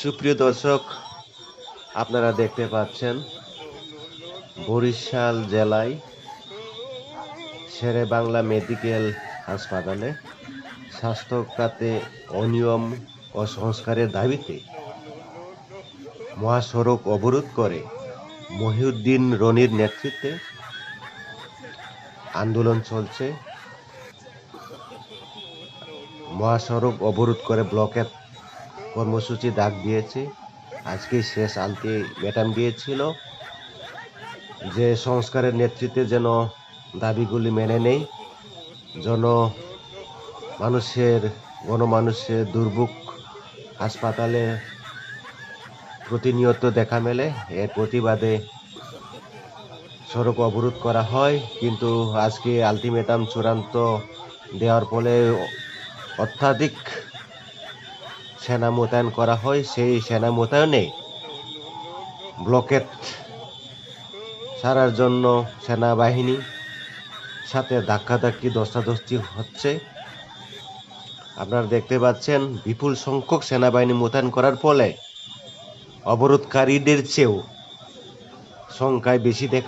সুপ্রিয় দর্শক, আপনারা দেখতে পাচ্ছেন বরিশাল জেলায় শেরে বাংলা মেডিকেল হাসপাতালে স্বাস্থ্য খাতে অনিয়ম ও সংস্কারের দাবিতে মহাসড়ক অবরোধ করে মহিউদ্দিন রনির নেতৃত্বে আন্দোলন চলছে। মহাসড়ক অবরোধ করে ব্লকের কর্মসূচি ডাক দিয়েছে। আজকে শেষ আলতি মেটান দিয়েছিল যে সংস্কারের নেতৃত্বে যেন দাবিগুলি মেনে নেই, যেন মানুষের, গণমানুষের দুর্ভোগ হাসপাতালে প্রতিনিয়ত দেখা মেলে। এর প্রতিবাদে সড়ক অবরোধ করা হয়, কিন্তু আজকে আলটিমেটাম চূড়ান্ত দেওয়ার ফলে অত্যাধিক সেনা মোতায়েন করা হয়, সেই সেনা মোতায়েনে ব্লকেট সারার জন্য সেনাবাহিনী সাথে ধাক্কাধাক্কি দস্তাদস্তি হচ্ছে। আপনারা দেখতে পাচ্ছেন, বিপুল সংখ্যক সেনাবাহিনী মোতায়েন করার ফলে অবরোধকারীদের চেয়েও সংখ্যায় বেশি দেখা